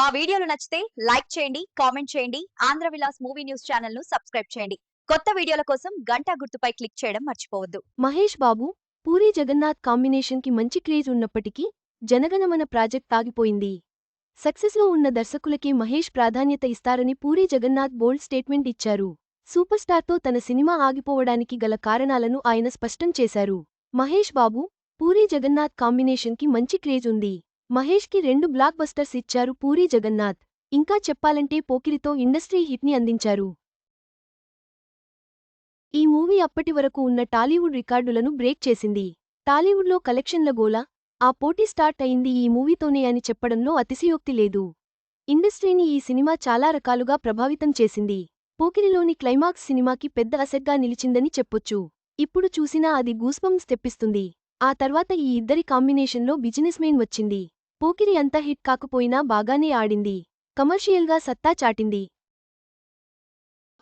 మా వీడియోలు నచ్చితే లైక్ చేయండి కామెంట్ చేయండి ఆంధ్ర విలాస్ మూవీ న్యూస్ ఛానల్ను సబ్స్క్రైబ్ చేయండి. కొత్త వీడియోల కోసం గంట గుర్తుపై క్లిక్ చేయడం మర్చిపోవద్దు. మహేష్ బాబు పూరి జగన్నాథ్ కాంబినేషన్కి మంచి క్రేజ్ ఉన్నప్పటికీ జనగణమన ప్రాజెక్ట్ ఆగిపోయింది. సక్సెస్లో ఉన్న దర్శకులకే మహేష్ ప్రాధాన్యత ఇస్తారని పూరి జగన్నాథ్ బోల్డ్ స్టేట్మెంట్ ఇచ్చారు. సూపర్ స్టార్తో తన సినిమా ఆగిపోవడానికి గల కారణాలను ఆయన స్పష్టం చేశారు. మహేష్ బాబు పూరి జగన్నాథ్ కాంబినేషన్కి మంచి క్రేజ్ ఉంది. మహేష్కి రెండు బ్లాక్ బస్టర్స్ ఇచ్చారు పూరి జగన్నాథ్. ఇంకా చెప్పాలంటే పోకిరితో ఇండస్ట్రీ హిట్ని అందించారు. ఈ మూవీ అప్పటి వరకు ఉన్న టాలీవుడ్ రికార్డులను బ్రేక్ చేసింది. టాలీవుడ్లో కలెక్షన్ల గోల ఆ పోటీ స్టార్ట్ అయింది ఈ మూవీతోనే అని చెప్పడంలో అతిశయోక్తి లేదు. ఇండస్ట్రీని ఈ సినిమా చాలా రకాలుగా ప్రభావితం చేసింది. పోకిరిలోని క్లైమాక్స్ సినిమాకి పెద్ద అసెట్గా నిలిచిందని చెప్పొచ్చు. ఇప్పుడు చూసినా అది గూస్బంస్ తెప్పిస్తుంది. ఆ తర్వాత ఈ ఇద్దరి కాంబినేషన్లో బిజినెస్ మెయిన్ వచ్చింది. పోకిరి అంత హిట్ కాకపోయినా బాగానే ఆడింది. కమర్షియల్గా సత్తా చాటింది.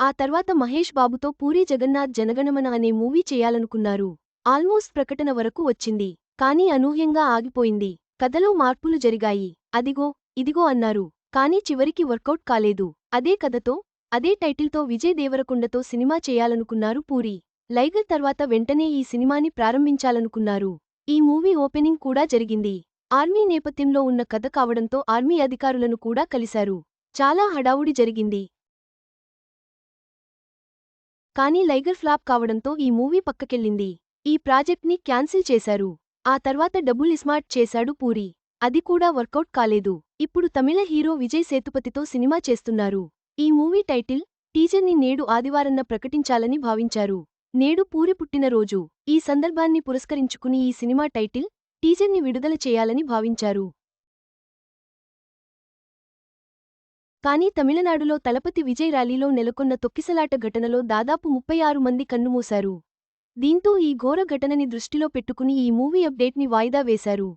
ఆ తర్వాత మహేష్ బాబుతో పూరి జగన్నాథ్ జనగణమన అనే మూవీ చేయాలనుకున్నారు. ఆల్మోస్ట్ ప్రకటన వరకు వచ్చింది. కానీ అనూహ్యంగా ఆగిపోయింది. కథలో మార్పులు జరిగాయి. అదిగో ఇదిగో అన్నారు. కానీ చివరికి వర్కౌట్ కాలేదు. అదే కథతో అదే టైటిల్తో విజయ్ దేవరకొండతో సినిమా చేయాలనుకున్నారు పూరి. లైగర్ తర్వాత వెంటనే ఈ సినిమాని ప్రారంభించాలనుకున్నారు. ఈ మూవీ ఓపెనింగ్ కూడా జరిగింది. ఆర్మీ నేపథ్యంలో ఉన్న కథ కావడంతో ఆర్మీ అధికారులను కూడా కలిశారు. చాలా హడావుడి జరిగింది. కానీ లైగర్ ఫ్లాప్ కావడంతో ఈ మూవీ పక్కకెళ్ళింది. ఈ ప్రాజెక్ట్ని క్యాన్సిల్ చేశారు. ఆ తర్వాత డబుల్ ఇస్మార్ట్ చేశాడు పూరి. అది కూడా వర్కౌట్ కాలేదు. ఇప్పుడు తమిళ హీరో విజయ్ సేతుపతితో సినిమా చేస్తున్నారు. ఈ మూవీ టైటిల్ టీజర్ని నేడు ఆదివారన్న ప్రకటించాలని భావించారు. నేడు పూరి పుట్టినరోజు. ఈ సందర్భాన్ని పురస్కరించుకుని ఈ సినిమా టైటిల్ టీజర్ని విడుదల చేయాలని భావించారు. కానీ తమిళనాడులో తలపతి విజయ్ ర్యాలీలో నెలకొన్న తొక్కిసలాట ఘటనలో దాదాపు ముప్పై ఆరు మంది కన్నుమూశారు. దీంతో ఈ ఘోర ఘటనని దృష్టిలో పెట్టుకుని ఈ మూవీ అప్డేట్ని వాయిదా వేశారు.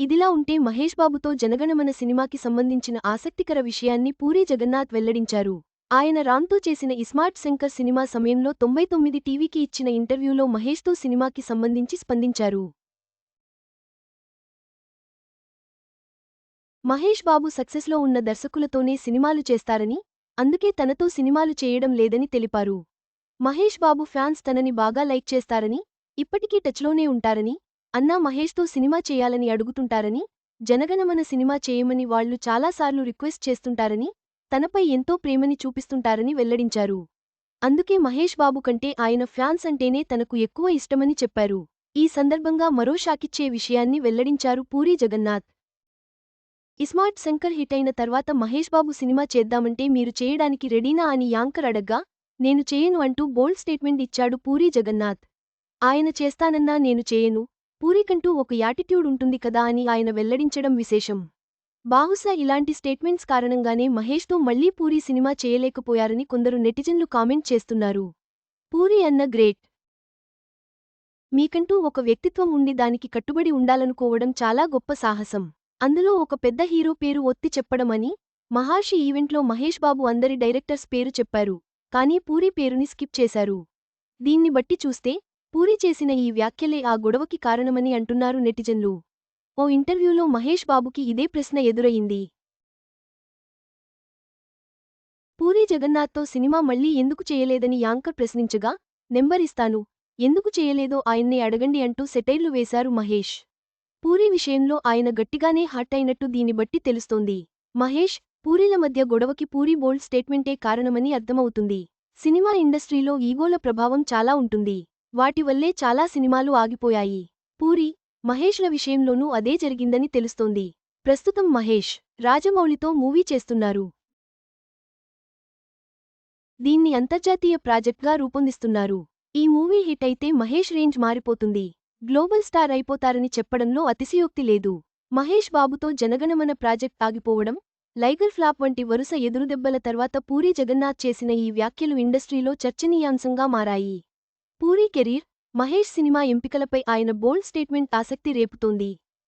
ఇదిలా ఉంటే మహేష్ బాబుతో జనగణమన సినిమాకి సంబంధించిన ఆసక్తికర విషయాన్ని పూరి జగన్నాథ్ వెల్లడించారు. ఆయన రామ్తో చేసిన ఇస్మార్ట్ శంకర్ సినిమా సమయంలో తొంభై తొమ్మిది టీవీకి ఇచ్చిన ఇంటర్వ్యూలో మహేష్తో సినిమాకి సంబంధించి స్పందించారు. మహేష్ బాబు సక్సెస్లో ఉన్న దర్శకులతోనే సినిమాలు చేస్తారని అందుకే తనతో సినిమాలు చేయడం లేదని తెలిపారు. మహేష్ బాబు ఫ్యాన్స్ తనని బాగా లైక్ చేస్తారని ఇప్పటికీ టచ్లోనే ఉంటారని అన్నా మహేష్తో సినిమా చేయాలని అడుగుతుంటారని జనగణమన సినిమా చేయమని వాళ్ళు చాలాసార్లు రిక్వెస్ట్ చేస్తుంటారని తనపై ఎంతో ప్రేమని చూపిస్తుంటారని వెల్లడించారు. అందుకే మహేష్ బాబు కంటే ఆయన ఫ్యాన్స్ అంటేనే తనకు ఎక్కువ ఇష్టమని చెప్పారు. ఈ సందర్భంగా మరో షాకిచ్చే విషయాన్ని వెల్లడించారు పూరి జగన్నాథ్. ఇస్మార్ట్ శంకర్ హిట్ అయిన తర్వాత మహేష్ బాబు సినిమా చేద్దామంటే మీరు చేయడానికి రెడీనా అని యాంకర్ అడగ్గా నేను చేయను అంటూ బోల్డ్ స్టేట్మెంట్ ఇచ్చాడు పూరీ జగన్నాథ్. ఆయన చేస్తానన్నా నేను చేయను పూరీకంటూ ఒక యాటిట్యూడ్ ఉంటుంది కదా అని ఆయన వెల్లడించడం విశేషం. బాహుశా ఇలాంటి స్టేట్మెంట్స్ కారణంగానే మహేష్తో మళ్ళీ పూరీ సినిమా చేయలేకపోయారని కొందరు నెటిజన్లు కామెంట్ చేస్తున్నారు. పూరీ అన్న గ్రేట్. మీకంటూ ఒక వ్యక్తిత్వం ఉండి దానికి కట్టుబడి ఉండాలనుకోవడం చాలా గొప్ప సాహసం. అందులో ఒక పెద్ద హీరో పేరు ఒత్తి చెప్పడమని మహర్షి ఈవెంట్లో మహేష్ బాబు అందరి డైరెక్టర్స్ పేరు చెప్పారు కానీ పూరి పేరుని స్కిప్ చేశారు. దీన్ని బట్టి చూస్తే పూరి చేసిన ఈ వ్యాఖ్యలే ఆ గొడవకి కారణమని అంటున్నారు నెటిజన్లు. ఓ ఇంటర్వ్యూలో మహేష్ బాబుకి ఇదే ప్రశ్న ఎదురయింది. పూరి జగన్నాథ్తో సినిమా మళ్ళీ ఎందుకు చేయలేదని యాంకర్ ప్రశ్నించగా నెంబరిస్తాను ఎందుకు చేయలేదో ఆయన్నే అడగండి అంటూ సెటైర్లు వేశారు మహేష్. పూరి విషయంలో ఆయన గట్టిగానే హర్ట్ అయినట్టు దీని బట్టి తెలుస్తోంది. మహేష్ పూరీల మధ్య గొడవకి పూరి బోల్డ్ స్టేట్మెంటే కారణమని అర్థమవుతుంది. సినిమా ఇండస్ట్రీలో ఈగోల ప్రభావం చాలా ఉంటుంది. వాటి వల్లే చాలా సినిమాలు ఆగిపోయాయి. పూరి మహేష్ల విషయంలోనూ అదే జరిగిందని తెలుస్తోంది. ప్రస్తుతం మహేష్ రాజమౌళితో మూవీ చేస్తున్నారు. దీన్ని అంతర్జాతీయ ప్రాజెక్ట్గా రూపొందిస్తున్నారు. ఈ మూవీ హిట్ అయితే మహేష్ రేంజ్ మారిపోతుంది. గ్లోబల్ స్టార్ అయిపోతారని చెప్పడంలో అతిశయోక్తి లేదు. మహేష్ బాబుతో జనగణమన ప్రాజెక్ట్ ఆగిపోవడం లైగర్ ఫ్లాప్ వంటి వరుస ఎదురుదెబ్బల తర్వాత పూరి జగన్నాథ్ చేసిన ఈ వ్యాఖ్యలు ఇండస్ట్రీలో చర్చనీయాంశంగా మారాయి. పూరి కెరీర్ మహేష్ సినిమా ఎంపికలపై ఆయన బోల్డ్ స్టేట్మెంట్ ఆసక్తి రేపుతోంది.